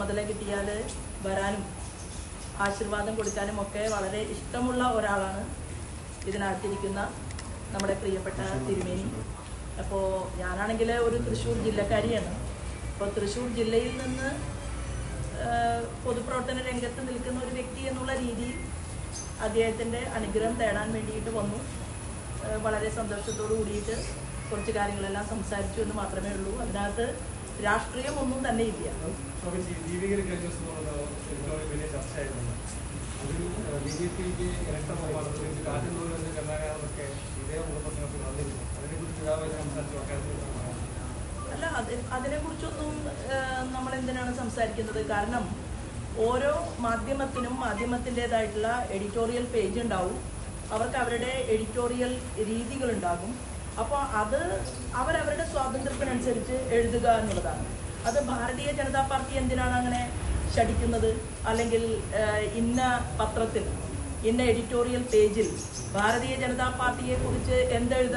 ചുമതല കിട്ടിയാൽ വരാനും ആശീർവാദം കൊടുക്കാനും ഒക്കെ വളരെ ഇഷ്ടമുള്ള ഒരാളാണ് ഇതിനകത്തിരിക്കുന്ന നമ്മുടെ പ്രിയപ്പെട്ട തിരുമേനി. അപ്പോൾ ഞാനാണെങ്കിൽ ഒരു തൃശ്ശൂർ ജില്ലക്കാരിയാണ്. അപ്പോൾ തൃശ്ശൂർ ജില്ലയിൽ നിന്ന് പൊതുപ്രവർത്തന രംഗത്ത് നിൽക്കുന്ന ഒരു വ്യക്തി എന്നുള്ള രീതിയിൽ അദ്ദേഹത്തിന്റെ അനുഗ്രഹം തേടാൻ വേണ്ടിയിട്ട് വന്നു. വളരെ സന്തോഷത്തോടു കൂടിയിട്ട് കുറച്ച് കാര്യങ്ങളെല്ലാം സംസാരിച്ചു എന്ന് മാത്രമേ ഉള്ളൂ. അതിനകത്ത് രാഷ്ട്രീയം ഒന്നും തന്നെ ഇല്ല അല്ല അതിനെ കുറിച്ചൊന്നും നമ്മൾ എന്തിനാണ് സംസാരിക്കുന്നത്? കാരണം ഓരോ മാധ്യമത്തിനും മാധ്യമത്തിന്റെതായിട്ടുള്ള എഡിറ്റോറിയൽ പേജ് ഉണ്ടാവും അവർക്ക് അവരുടെ എഡിറ്റോറിയൽ രീതികൾ ഉണ്ടാകും അപ്പോൾ അത് അവരവരുടെ സ്വാതന്ത്ര്യത്തിനനുസരിച്ച് എഴുതുക എന്നുള്ളതാണ്. അത് ഭാരതീയ ജനതാ പാർട്ടി എന്തിനാണ് അങ്ങനെ ശടിക്കുന്നത് അല്ലെങ്കിൽ ഇന്ന പത്രത്തിൽ ഇന്ന എഡിറ്റോറിയൽ പേജിൽ ഭാരതീയ ജനതാ പാർട്ടിയെ കുറിച്ച് എന്തെഴുതാൻ